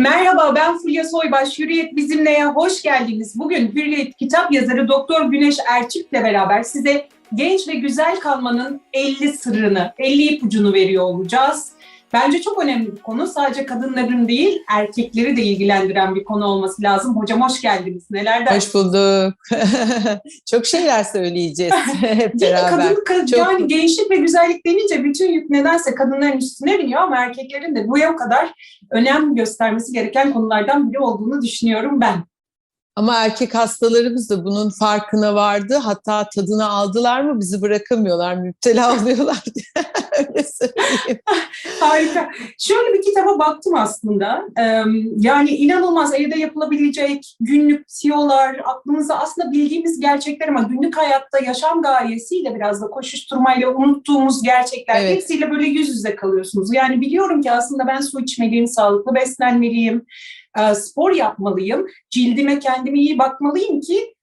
Merhaba ben Fulya Soybaş. Hürriyet Bizimle'ye hoş geldiniz. Bugün Hürriyet kitap yazarı Doktor Güneş Erçik'le beraber size genç ve güzel kalmanın 50 sırrını, 50 ipucunu veriyor olacağız. Bence çok önemli bir konu. Sadece kadınların değil, erkekleri de ilgilendiren bir konu olması lazım. Hocam hoş geldiniz. Neler dersiniz? Hoş bulduk. Çok şeyler söyleyeceğiz hep beraber. Kadın, kad- Çok- yani gençlik ve güzellik denince bütün yük nedense kadınların üstüne biniyor ama erkeklerin de bu yıl kadar önem göstermesi gereken konulardan biri olduğunu düşünüyorum ben. Ama erkek hastalarımız da bunun farkına vardı. Hatta tadını aldılar mı bizi bırakamıyorlar, müptela oluyorlar. Öyle söyleyeyim. Harika. Şöyle bir kitaba baktım aslında. Yani inanılmaz evde yapılabilecek günlük tiyolar, aklımızda aslında bildiğimiz gerçekler ama günlük hayatta yaşam gayesiyle biraz da koşuşturmayla unuttuğumuz gerçekler Evet. hepsiyle böyle yüz yüze kalıyorsunuz. Yani biliyorum ki aslında ben su içmeliyim, sağlıklı beslenmeliyim, spor yapmalıyım, cildime kendime iyi bakmalıyım ki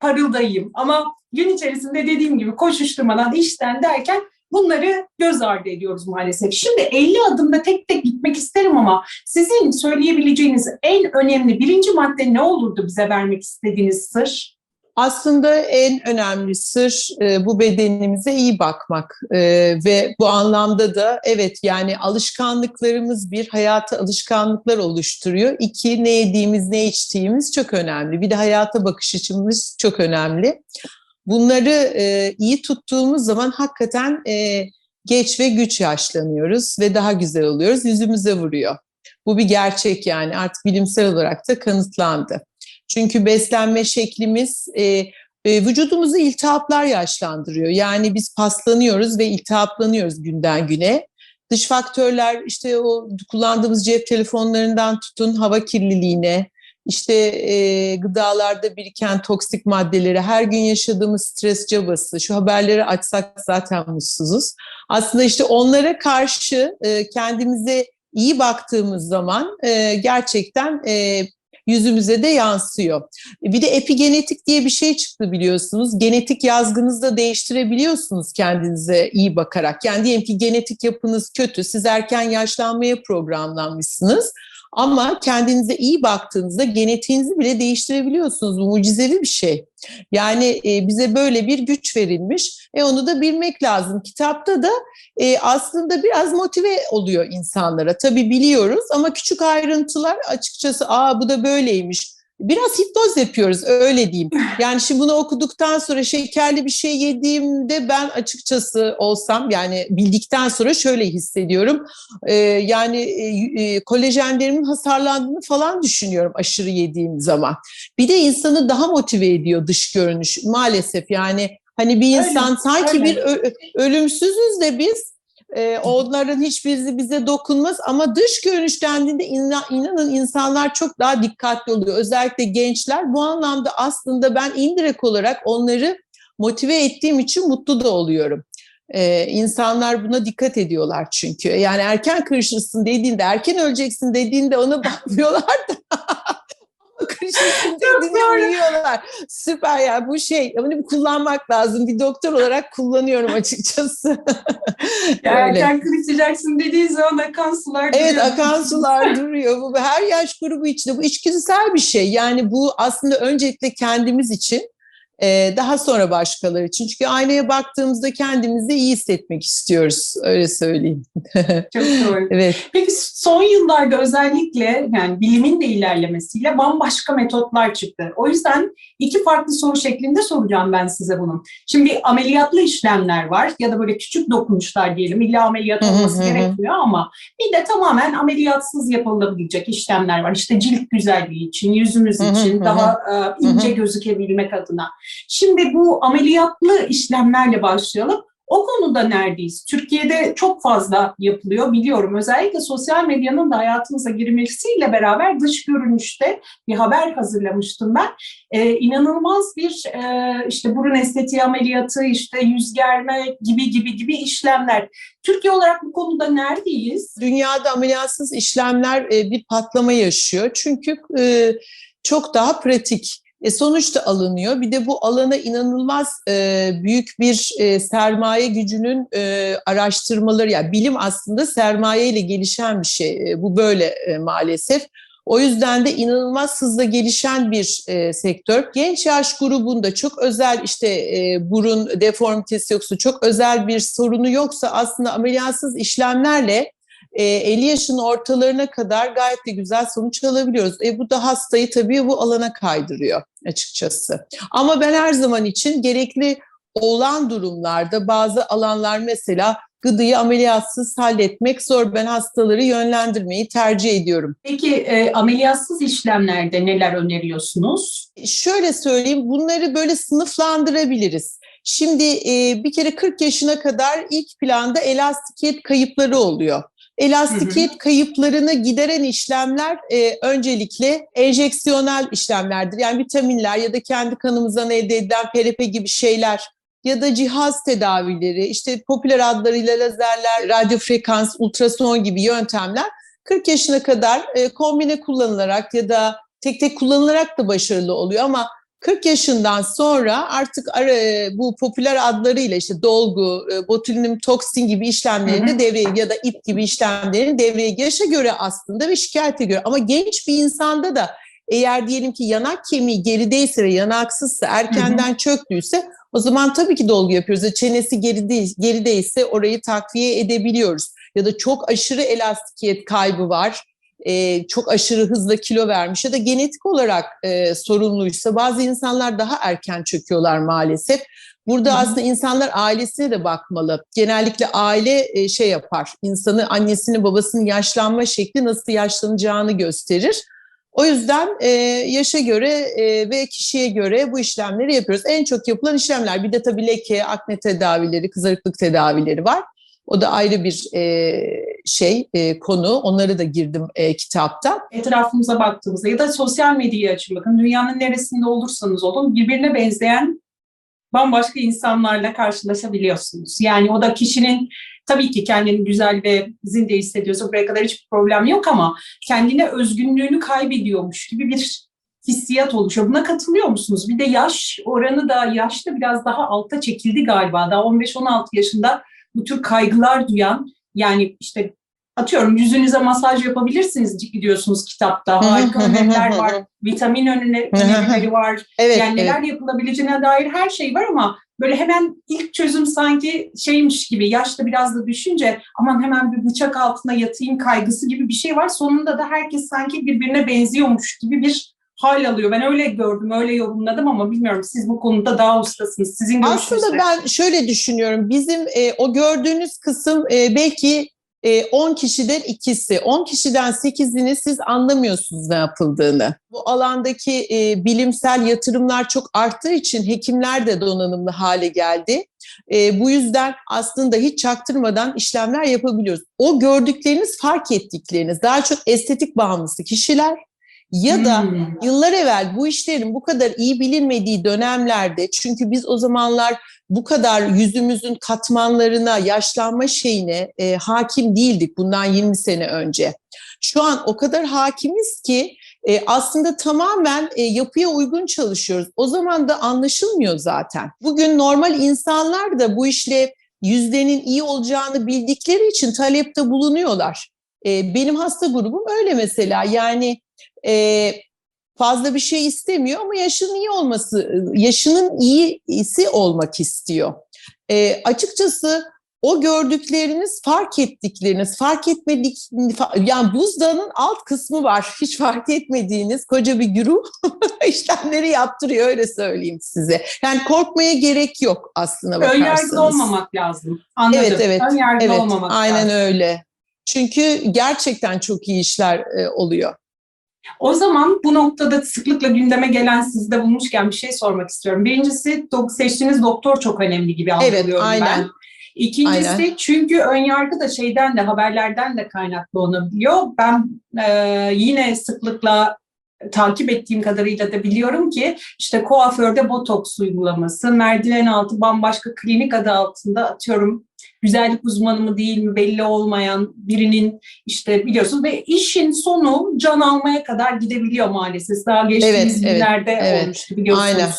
parıldayım. Ama gün içerisinde dediğim gibi koşuşturmadan işten derken bunları göz ardı ediyoruz maalesef. Şimdi 50 adımda tek tek gitmek isterim ama sizin söyleyebileceğiniz en önemli birinci madde ne olurdu bize vermek istediğiniz sır? Aslında en önemli sır e, bu bedenimize iyi bakmak E, ve bu anlamda da evet yani alışkanlıklarımız bir hayata alışkanlıklar oluşturuyor. İki ne yediğimiz ne içtiğimiz çok önemli. Bir de hayata bakış açımız çok önemli. Bunları e, iyi tuttuğumuz zaman hakikaten e, geç ve güç yaşlanıyoruz ve daha güzel oluyoruz. Yüzümüze vuruyor. Bu bir gerçek yani artık bilimsel olarak da kanıtlandı. Çünkü beslenme şeklimiz e, e, vücudumuzu iltihaplar yaşlandırıyor. Yani biz paslanıyoruz ve iltihaplanıyoruz günden güne. Dış faktörler işte o kullandığımız cep telefonlarından tutun hava kirliliğine, işte e, gıdalarda biriken toksik maddeleri, her gün yaşadığımız stres cabası, şu haberleri açsak zaten mutsuzuz. Aslında işte onlara karşı e, kendimize iyi baktığımız zaman e, gerçekten e, yüzümüze de yansıyor. Bir de epigenetik diye bir şey çıktı biliyorsunuz. Genetik yazgınızı da değiştirebiliyorsunuz kendinize iyi bakarak. Yani diyelim ki genetik yapınız kötü, siz erken yaşlanmaya programlanmışsınız. Ama kendinize iyi baktığınızda genetiğinizi bile değiştirebiliyorsunuz. Mucizevi bir şey. Yani e, bize böyle bir güç verilmiş. E onu da bilmek lazım. Kitapta da e, aslında biraz motive oluyor insanlara. Tabii biliyoruz ama küçük ayrıntılar açıkçası aa bu da böyleymiş. Biraz hipnoz yapıyoruz öyle diyeyim. Yani şimdi bunu okuduktan sonra şekerli bir şey yediğimde ben açıkçası olsam yani bildikten sonra şöyle hissediyorum. Ee, yani e, e, kolajenlerimin hasarlandığını falan düşünüyorum aşırı yediğim zaman. Bir de insanı daha motive ediyor dış görünüş maalesef yani hani bir Öyle, insan sanki öyle. bir ölümsüzüz de biz e, onların hiçbirisi bize dokunmaz ama dış görünüş dendiğinde ina- inanın insanlar çok daha dikkatli oluyor. Özellikle gençler bu anlamda aslında ben indirek olarak onları motive ettiğim için mutlu da oluyorum. Ee, insanlar buna dikkat ediyorlar çünkü. Yani erken kırışırsın dediğinde, erken öleceksin dediğinde ona bakmıyorlar da. Dediğinde doğru. uyuyorlar. Süper ya bu şey. Bir kullanmak lazım. Bir doktor olarak kullanıyorum açıkçası. Erken kırışacaksın dediği zaman akan sular Evet duruyor. akan sular duruyor. Bu her yaş grubu içinde bu içgüdüsel bir şey. Yani bu aslında öncelikle kendimiz için e, daha sonra başkaları için. Çünkü aynaya baktığımızda kendimizi iyi hissetmek istiyoruz. Öyle söyleyeyim. Çok doğru. evet. Peki son yıllarda özellikle yani bilimin de ilerlemesiyle bambaşka metotlar çıktı. O yüzden iki farklı soru şeklinde soracağım ben size bunu. Şimdi ameliyatlı işlemler var ya da böyle küçük dokunuşlar diyelim. İlla ameliyat olması gerekmiyor ama bir de tamamen ameliyatsız yapılabilecek işlemler var. İşte cilt güzelliği için, yüzümüz için daha e, ince gözükebilmek adına. Şimdi bu ameliyatlı işlemlerle başlayalım. O konuda neredeyiz? Türkiye'de çok fazla yapılıyor biliyorum. Özellikle sosyal medyanın da hayatımıza girmesiyle beraber dış görünüşte bir haber hazırlamıştım ben. Ee, inanılmaz bir e, işte burun estetiği ameliyatı, işte yüz germe gibi gibi gibi işlemler. Türkiye olarak bu konuda neredeyiz? Dünyada ameliyatsız işlemler e, bir patlama yaşıyor. Çünkü e, çok daha pratik. E, sonuçta alınıyor. Bir de bu alana inanılmaz e, büyük bir e, sermaye gücünün e, araştırmaları, yani bilim aslında sermaye ile gelişen bir şey. E, bu böyle e, maalesef. O yüzden de inanılmaz hızla gelişen bir e, sektör. Genç yaş grubunda çok özel işte e, burun deformitesi yoksa çok özel bir sorunu yoksa aslında ameliyatsız işlemlerle e, 50 yaşın ortalarına kadar gayet de güzel sonuç alabiliyoruz. E, bu da hastayı tabii bu alana kaydırıyor açıkçası. Ama ben her zaman için gerekli olan durumlarda bazı alanlar mesela gıdıyı ameliyatsız halletmek zor. Ben hastaları yönlendirmeyi tercih ediyorum. Peki e, ameliyatsız işlemlerde neler öneriyorsunuz? Şöyle söyleyeyim, bunları böyle sınıflandırabiliriz. Şimdi e, bir kere 40 yaşına kadar ilk planda elastikiyet kayıpları oluyor. Elastikiyet Hı hı. kayıplarını gideren işlemler e, öncelikle enjeksiyonel işlemlerdir. Yani vitaminler ya da kendi kanımızdan elde edilen PRP gibi şeyler ya da cihaz tedavileri, işte popüler adlarıyla lazerler, radyo frekans, ultrason gibi yöntemler 40 yaşına kadar e, kombine kullanılarak ya da tek tek kullanılarak da başarılı oluyor ama 40 yaşından sonra artık ara, e, bu popüler adlarıyla işte dolgu, e, botulinum toksin gibi işlemlerin Hı hı. de devreye ya da ip gibi işlemlerin devreye yaşa göre aslında ve şikayete göre ama genç bir insanda da eğer diyelim ki yanak kemiği gerideyse ve yanaksızsa erkenden çöktüyse o zaman tabii ki dolgu yapıyoruz. Ya Çenesi geride, gerideyse orayı takviye edebiliyoruz. Ya da çok aşırı elastikiyet kaybı var. Ee, çok aşırı hızla kilo vermiş ya da genetik olarak e, sorunluysa bazı insanlar daha erken çöküyorlar maalesef. Burada hı. aslında insanlar ailesine de bakmalı. Genellikle aile e, şey yapar, insanı annesinin babasının yaşlanma şekli nasıl yaşlanacağını gösterir. O yüzden e, yaşa göre e, ve kişiye göre bu işlemleri yapıyoruz. En çok yapılan işlemler bir de tabii leke, akne tedavileri, kızarıklık tedavileri var. O da ayrı bir e, şey, e, konu. Onları da girdim e, kitapta. Etrafımıza baktığımızda ya da sosyal medyayı açın bakın dünyanın neresinde olursanız olun birbirine benzeyen bambaşka insanlarla karşılaşabiliyorsunuz. Yani o da kişinin tabii ki kendini güzel ve zinde hissediyorsa buraya kadar hiçbir problem yok ama kendine özgünlüğünü kaybediyormuş gibi bir hissiyat oluşuyor. Buna katılıyor musunuz? Bir de yaş oranı da yaşta biraz daha alta çekildi galiba. Daha 15-16 yaşında bu tür kaygılar duyan yani işte atıyorum yüzünüze masaj yapabilirsiniz diyorsunuz kitapta. Harika öneriler var. Vitamin öneri- önerileri var. Evet, Yani evet. neler yapılabileceğine dair her şey var ama böyle hemen ilk çözüm sanki şeymiş gibi yaşta biraz da düşünce aman hemen bir bıçak altına yatayım kaygısı gibi bir şey var. Sonunda da herkes sanki birbirine benziyormuş gibi bir hal alıyor. Ben öyle gördüm, öyle yorumladım ama bilmiyorum siz bu konuda daha ustasınız. Sizin Aslında ben şöyle düşünüyorum. Bizim e, o gördüğünüz kısım e, belki e, 10 kişiden ikisi, 10 kişiden 8'ini siz anlamıyorsunuz ne yapıldığını. Bu alandaki e, bilimsel yatırımlar çok arttığı için hekimler de donanımlı hale geldi. E, bu yüzden aslında hiç çaktırmadan işlemler yapabiliyoruz. O gördükleriniz, fark ettikleriniz daha çok estetik bağımlısı kişiler ya da Hmm. Yıllar evvel bu işlerin bu kadar iyi bilinmediği dönemlerde çünkü biz o zamanlar bu kadar yüzümüzün katmanlarına, yaşlanma şeyine e, hakim değildik bundan 20 sene önce. Şu an o kadar hakimiz ki e, aslında tamamen e, yapıya uygun çalışıyoruz. O zaman da anlaşılmıyor zaten. Bugün normal insanlar da bu işle yüzlerinin iyi olacağını bildikleri için talepte bulunuyorlar. E, benim hasta grubum öyle mesela yani e, fazla bir şey istemiyor ama yaşının iyi olması, yaşının iyisi olmak istiyor. E, açıkçası o gördükleriniz, fark ettikleriniz, fark etmedik, yani buzdağının alt kısmı var. Hiç fark etmediğiniz koca bir güruh işlemleri yaptırıyor öyle söyleyeyim size. Yani korkmaya gerek yok aslına bakarsanız. Önyargılı olmamak lazım. Anladım. Evet, evet. Önyargılı Evet, olmamak aynen lazım. öyle. Çünkü gerçekten çok iyi işler e, oluyor. O zaman bu noktada sıklıkla gündeme gelen sizde bulmuşken bir şey sormak istiyorum. Birincisi seçtiğiniz doktor çok önemli gibi Evet, algılıyorum aynen. ben. İkincisi Aynen. çünkü ön yargı da şeyden de haberlerden de kaynaklı olabiliyor. Ben e, yine sıklıkla takip ettiğim kadarıyla da biliyorum ki işte kuaförde botoks uygulaması, merdiven altı bambaşka klinik adı altında atıyorum güzellik uzmanı mı değil mi belli olmayan birinin işte biliyorsun ve işin sonu can almaya kadar gidebiliyor maalesef. Daha geçtiğimiz Evet, günlerde evet. olmuştu biliyorsunuz. Aynen.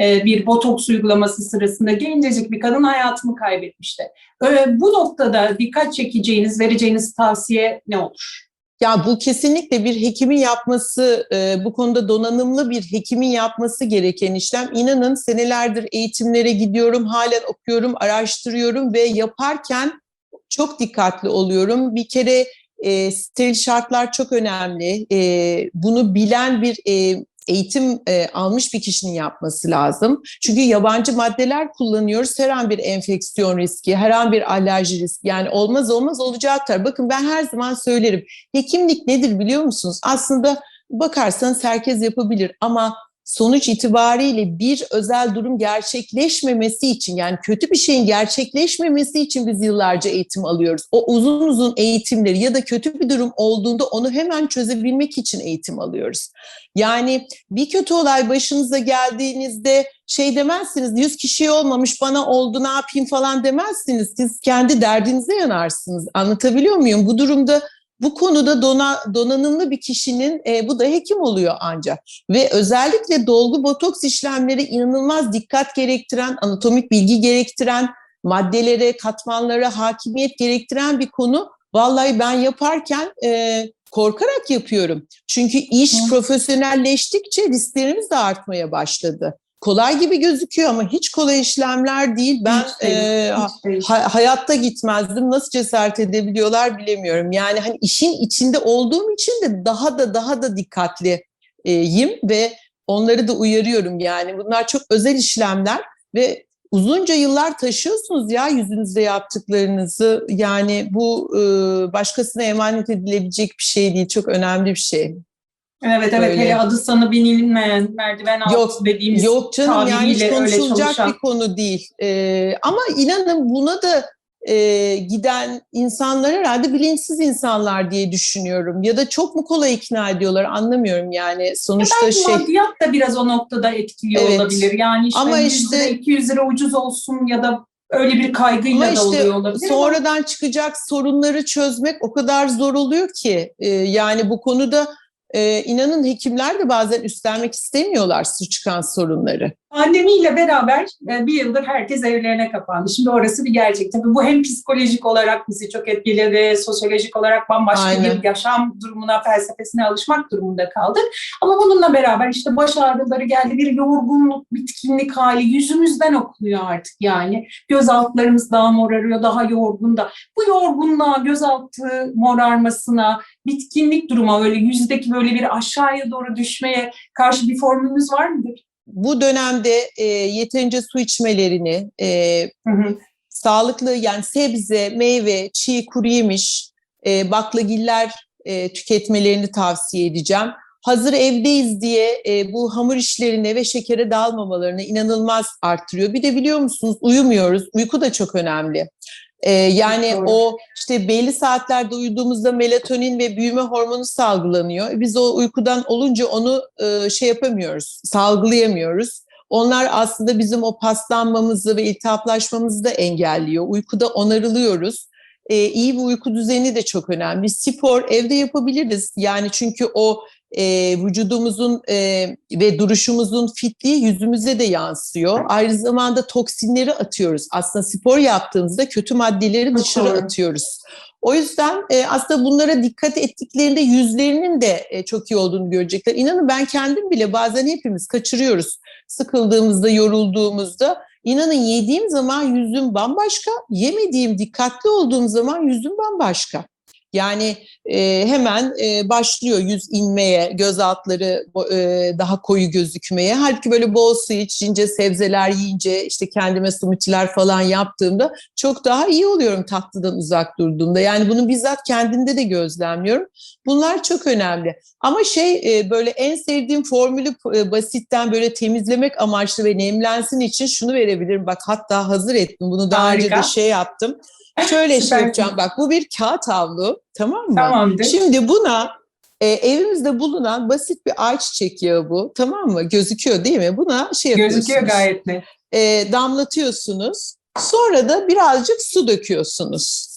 Ee, bir botoks uygulaması sırasında gencecik bir kadın hayatını kaybetmişti. Ee, bu noktada dikkat çekeceğiniz, vereceğiniz tavsiye ne olur? Ya bu kesinlikle bir hekimin yapması, e, bu konuda donanımlı bir hekimin yapması gereken işlem. İnanın senelerdir eğitimlere gidiyorum, halen okuyorum, araştırıyorum ve yaparken çok dikkatli oluyorum. Bir kere e, steril şartlar çok önemli. E, bunu bilen bir e, eğitim e, almış bir kişinin yapması lazım. Çünkü yabancı maddeler kullanıyoruz. Her an bir enfeksiyon riski, her an bir alerji riski. Yani olmaz olmaz olacaktır. Bakın ben her zaman söylerim. Hekimlik nedir biliyor musunuz? Aslında bakarsanız herkes yapabilir ama sonuç itibariyle bir özel durum gerçekleşmemesi için yani kötü bir şeyin gerçekleşmemesi için biz yıllarca eğitim alıyoruz. O uzun uzun eğitimleri ya da kötü bir durum olduğunda onu hemen çözebilmek için eğitim alıyoruz. Yani bir kötü olay başınıza geldiğinizde şey demezsiniz 100 kişi olmamış bana oldu ne yapayım falan demezsiniz. Siz kendi derdinize yanarsınız. Anlatabiliyor muyum? Bu durumda bu konuda dona, donanımlı bir kişinin e, bu da hekim oluyor ancak. Ve özellikle dolgu botoks işlemleri inanılmaz dikkat gerektiren, anatomik bilgi gerektiren, maddelere, katmanlara hakimiyet gerektiren bir konu. Vallahi ben yaparken e, korkarak yapıyorum. Çünkü iş Hı. profesyonelleştikçe risklerimiz de artmaya başladı. Kolay gibi gözüküyor ama hiç kolay işlemler değil. Ben Hiç değil, e, hiç değil. ha- hayatta gitmezdim. Nasıl cesaret edebiliyorlar bilemiyorum. Yani hani işin içinde olduğum için de daha da daha da dikkatliyim ve onları da uyarıyorum. Yani bunlar çok özel işlemler ve uzunca yıllar taşıyorsunuz ya yüzünüzde yaptıklarınızı. Yani bu e, başkasına emanet edilebilecek bir şey değil. Çok önemli bir şey. Evet evet Öyle. hele adı sana bilinmeyen merdiven altı Yok, dediğimiz Yok canım yani hiç konuşulacak bir konu değil. Ee, ama inanın buna da e, giden insanlar herhalde bilinçsiz insanlar diye düşünüyorum. Ya da çok mu kolay ikna ediyorlar anlamıyorum yani. Sonuçta Belki şey maddiyat da biraz o noktada etkiliyor Evet. olabilir. Yani işte Ama 100 işte- lira 200 lira ucuz olsun ya da öyle bir kaygıyla Ama da işte oluyor olabilir. ama- sonradan çıkacak sorunları çözmek o kadar zor oluyor ki. Ee, yani bu konuda e, inanın hekimler de bazen üstlenmek istemiyorlar su çıkan sorunları. Pandemiyle beraber e, bir yıldır herkes evlerine kapandı. Şimdi orası bir gerçek. Tabii bu hem psikolojik olarak bizi çok etkiledi, sosyolojik olarak bambaşka Aynen. bir yaşam durumuna, felsefesine alışmak durumunda kaldık. Ama bununla beraber işte baş ağrıları geldi, bir yorgunluk, bitkinlik hali yüzümüzden okunuyor artık yani. Göz altlarımız daha morarıyor, daha yorgun da. Bu yorgunluğa, gözaltı morarmasına, bitkinlik duruma, öyle yüzdeki böyle bir aşağıya doğru düşmeye karşı bir formülümüz var mıdır? Bu dönemde e, yeterince su içmelerini, e, Hı hı. sağlıklı yani sebze, meyve, çiğ, kuru yemiş, e, baklagiller e, tüketmelerini tavsiye edeceğim. Hazır evdeyiz diye e, bu hamur işlerine ve şekere dalmamalarını inanılmaz arttırıyor. Bir de biliyor musunuz uyumuyoruz. Uyku da çok önemli. E, yani Doğru. o işte belli saatlerde uyuduğumuzda melatonin ve büyüme hormonu salgılanıyor. Biz o uykudan olunca onu e, şey yapamıyoruz, salgılayamıyoruz. Onlar aslında bizim o paslanmamızı ve iltihaplaşmamızı da engelliyor. Uykuda onarılıyoruz. Ee, iyi bir uyku düzeni de çok önemli. Spor evde yapabiliriz. Yani çünkü o e, vücudumuzun e, ve duruşumuzun fitliği yüzümüze de yansıyor. Aynı zamanda toksinleri atıyoruz. Aslında spor yaptığımızda kötü maddeleri dışarı doğru. atıyoruz. O yüzden e, aslında bunlara dikkat ettiklerinde yüzlerinin de e, çok iyi olduğunu görecekler. İnanın ben kendim bile bazen hepimiz kaçırıyoruz. Sıkıldığımızda, yorulduğumuzda. İnanın yediğim zaman yüzüm bambaşka, yemediğim, dikkatli olduğum zaman yüzüm bambaşka. Yani e, hemen e, başlıyor yüz inmeye, göz altları e, daha koyu gözükmeye. Halbuki böyle bol su içince, sebzeler yiyince, işte kendime smoothie'ler falan yaptığımda çok daha iyi oluyorum tatlıdan uzak durduğumda. Yani bunu bizzat kendimde de gözlemliyorum. Bunlar çok önemli. Ama şey e, böyle en sevdiğim formülü e, basitten böyle temizlemek amaçlı ve nemlensin için şunu verebilirim. Bak hatta hazır ettim. Bunu daha önce Harika. de şey yaptım. Şöyle şey yapacağım. Bak bu bir kağıt havlu tamam mı? Tamamdır. Şimdi buna E, evimizde bulunan basit bir ayçiçek yağı bu. Tamam mı? Gözüküyor değil mi? Buna şey yapıyorsunuz. Gözüküyor gayet net. e, damlatıyorsunuz. Sonra da birazcık su döküyorsunuz.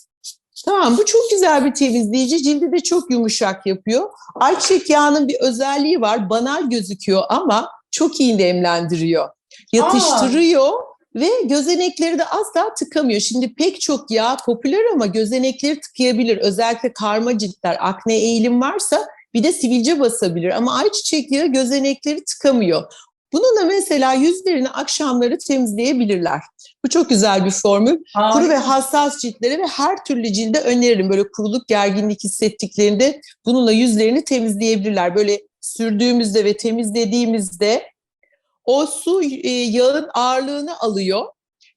Tamam bu çok güzel bir temizleyici. Cildi de çok yumuşak yapıyor. Ayçiçek yağının bir özelliği var. Banal gözüküyor ama çok iyi nemlendiriyor. Yatıştırıyor ve gözenekleri de asla tıkamıyor. Şimdi pek çok yağ popüler ama gözenekleri tıkayabilir. Özellikle karma ciltler, akne eğilim varsa bir de sivilce basabilir. Ama ayçiçek yağı gözenekleri tıkamıyor. Bununla mesela yüzlerini akşamları temizleyebilirler. Bu çok güzel bir formül. Kuru ve hassas ciltlere ve her türlü cilde öneririm. Böyle kuruluk, gerginlik hissettiklerinde bununla yüzlerini temizleyebilirler. Böyle sürdüğümüzde ve temizlediğimizde o su e, yağın ağırlığını alıyor.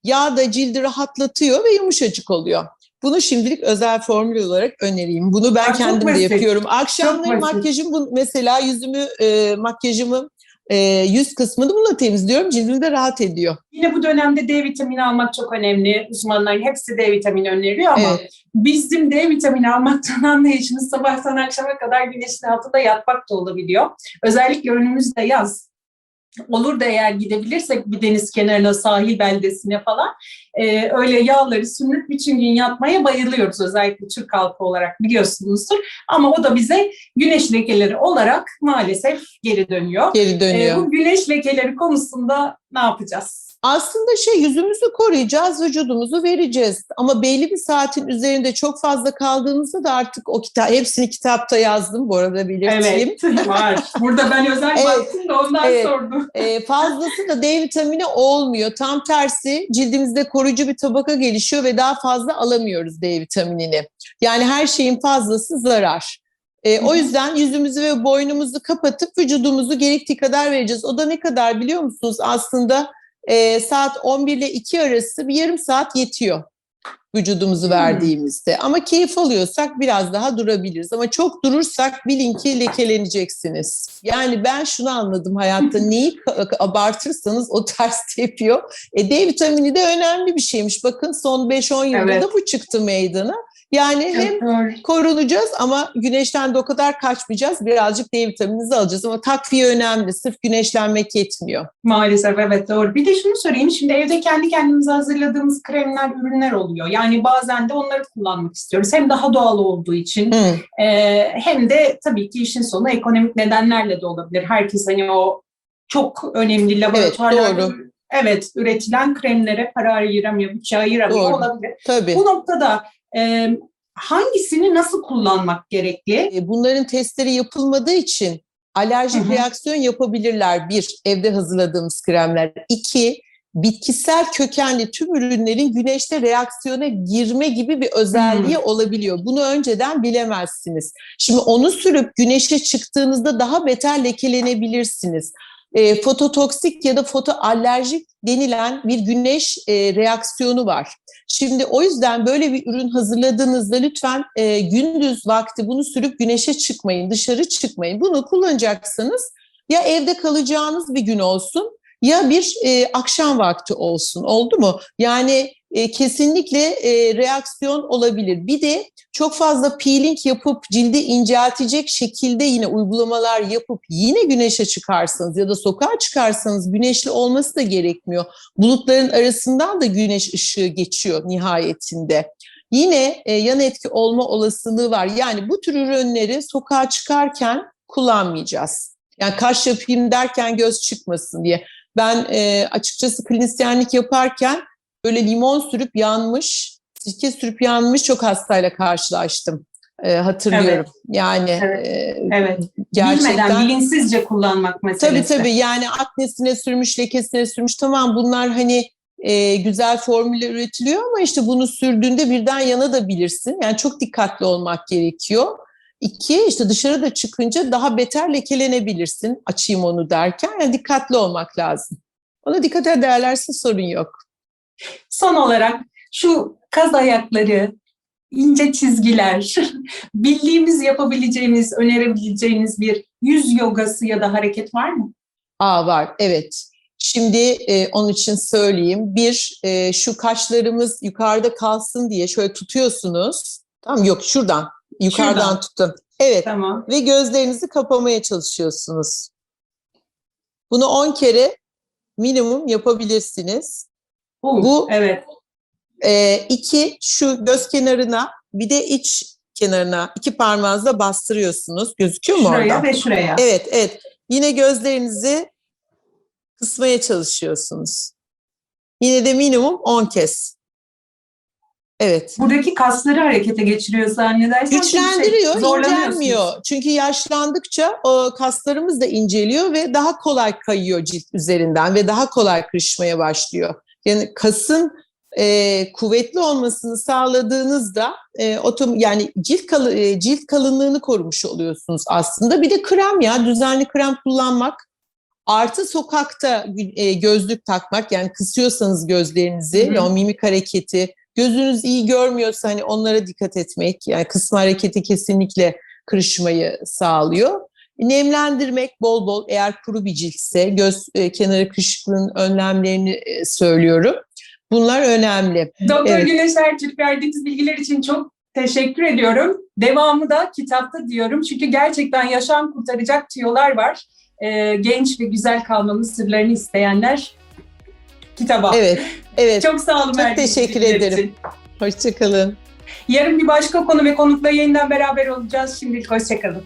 Yağ da cildi rahatlatıyor ve yumuşacık oluyor. Bunu şimdilik özel formül olarak önereyim. Bunu ben çok kendim de yapıyorum. Akşamları makyajım bu mesela yüzümü e, makyajımı e, yüz kısmını bununla temizliyorum. Cildim de rahat ediyor. Yine bu dönemde D vitamini almak çok önemli. Uzmanların hepsi D vitamini öneriyor ama Evet. bizim D vitamini almaktan anlayışımız sabahtan akşama kadar güneşin altında yatmak da olabiliyor. Özellikle önümüzde yaz. Olur da eğer gidebilirsek bir deniz kenarına, sahil beldesine falan e, öyle yağları sürünüp bütün gün yatmaya bayılıyoruz özellikle Türk halkı olarak biliyorsunuzdur. Ama o da bize güneş lekeleri olarak maalesef geri dönüyor. Geri E, dönüyor. bu güneş lekeleri konusunda ne yapacağız? Aslında şey yüzümüzü koruyacağız, vücudumuzu vereceğiz. Ama belli bir saatin üzerinde çok fazla kaldığımızda da artık o kitap, hepsini kitapta yazdım bu arada belirteyim. Evet var. Burada ben özel Evet, baktım da ondan evet. sordum. Ee, fazlası da D vitamini olmuyor. Tam tersi cildimizde koruyucu bir tabaka gelişiyor ve daha fazla alamıyoruz D vitaminini. Yani her şeyin fazlası zarar. Hı o yüzden yüzümüzü ve boynumuzu kapatıp vücudumuzu gerektiği kadar vereceğiz. O da ne kadar biliyor musunuz? Aslında e, saat 11 ile 2 arası bir yarım saat yetiyor vücudumuzu Hmm. verdiğimizde. Ama keyif alıyorsak biraz daha durabiliriz. Ama çok durursak bilin ki lekeleneceksiniz. Yani ben şunu anladım hayatta neyi abartırsanız o ters tepiyor. E, D vitamini de önemli bir şeymiş. Bakın son 5-10 yılda Evet. da bu çıktı meydana. Yani hem Doğru. korunacağız ama güneşten de o kadar kaçmayacağız. Birazcık D vitaminimizi alacağız ama takviye önemli. Sırf güneşlenmek yetmiyor. Maalesef evet doğru. Bir de şunu sorayım. Şimdi evde kendi kendimize hazırladığımız kremler, ürünler oluyor. Yani bazen de onları kullanmak istiyoruz. Hem daha doğal olduğu için Hı. e, hem de tabii ki işin sonu ekonomik nedenlerle de olabilir. Herkes hani o çok önemli laboratuvarlarda doğru. evet, üretilen kremlere para ayıramıyor, bütçe ayıramıyor Doğru. olabilir. Tabii. Bu noktada e, hangisini nasıl kullanmak gerekli? E, Bunların testleri yapılmadığı için alerjik Hı hı. reaksiyon yapabilirler. Bir, evde hazırladığımız kremler. İki, bitkisel kökenli tüm ürünlerin güneşte reaksiyona girme gibi bir özelliği olabiliyor. Bunu önceden bilemezsiniz. Şimdi onu sürüp güneşe çıktığınızda daha beter lekelenebilirsiniz. E, fototoksik ya da fotoalerjik denilen bir güneş e, reaksiyonu var. Şimdi o yüzden böyle bir ürün hazırladığınızda lütfen e, gündüz vakti bunu sürüp güneşe çıkmayın, dışarı çıkmayın. Bunu kullanacaksanız ya evde kalacağınız bir gün olsun ya bir e, akşam vakti olsun. Oldu mu? Yani e, kesinlikle e, reaksiyon olabilir. Bir de çok fazla peeling yapıp cildi inceltecek şekilde yine uygulamalar yapıp yine güneşe çıkarsanız ya da sokağa çıkarsanız güneşli olması da gerekmiyor. Bulutların arasından da güneş ışığı geçiyor nihayetinde. Yine e, yan etki olma olasılığı var. Yani bu tür ürünleri sokağa çıkarken kullanmayacağız. Yani kaş yapayım derken göz çıkmasın diye. Ben e, açıkçası klinisyenlik yaparken böyle limon sürüp yanmış, sirke sürüp yanmış çok hastayla karşılaştım. E, hatırlıyorum. Yani Evet. e, Evet. gerçekten Bilmeden, bilinçsizce kullanmak Tabii meselesi. tabii yani aknesine sürmüş, lekesine sürmüş tamam bunlar hani e, güzel formüller üretiliyor ama işte bunu sürdüğünde birden yana da bilirsin. Yani çok dikkatli olmak gerekiyor. İki işte dışarıda çıkınca daha beter lekelenebilirsin açayım onu derken yani dikkatli olmak lazım. Ona dikkat ederlerse sorun yok. Son olarak şu kaz ayakları, ince çizgiler, bildiğimiz, yapabileceğimiz, önerebileceğiniz bir yüz yogası ya da hareket var mı? Aa var evet. Şimdi e, onun için söyleyeyim. Bir e, şu kaşlarımız yukarıda kalsın diye şöyle tutuyorsunuz. Tamam yok şuradan yukarıdan Şuradan. tutun. Evet Tamam. ve gözlerinizi kapamaya çalışıyorsunuz. Bunu 10 kere minimum yapabilirsiniz. Bu, Bu- evet. Ee, iki şu göz kenarına bir de iç kenarına iki parmağınızla bastırıyorsunuz. Gözüküyor mu Şuraya orada? ve şuraya. Evet, evet. Yine gözlerinizi kısmaya çalışıyorsunuz. Yine de minimum 10 kez. Evet. Buradaki kasları harekete geçiriyor zannedersem. çünkü şey, Güçlendiriyor, zorlanıyorsunuz. incelmiyor. Çünkü yaşlandıkça o kaslarımız da inceliyor ve daha kolay kayıyor cilt üzerinden ve daha kolay kırışmaya başlıyor. Yani kasın e, kuvvetli olmasını sağladığınızda e, otom yani cilt kalı, e, cilt kalınlığını korumuş oluyorsunuz aslında. Bir de krem ya düzenli krem kullanmak artı sokakta e, gözlük takmak yani kısıyorsanız gözlerinizi Hı hı. ve o mimik hareketi gözünüz iyi görmüyorsa hani onlara dikkat etmek yani kısma hareketi kesinlikle kırışmayı sağlıyor. Nemlendirmek bol bol eğer kuru bir ciltse göz e, kenarı kırışıklığın önlemlerini e, söylüyorum. Bunlar önemli. Doktor Evet. Güneş Erçik verdiğiniz bilgiler için çok teşekkür ediyorum. Devamı da kitapta diyorum. Çünkü gerçekten yaşam kurtaracak tüyolar var. Ee, genç ve güzel kalmanın sırlarını isteyenler kitaba. Evet, evet. Çok sağ olun. Çok teşekkür ederim. için. Hoşçakalın. Yarın bir başka konu ve konukla yeniden beraber olacağız. Şimdilik hoşçakalın.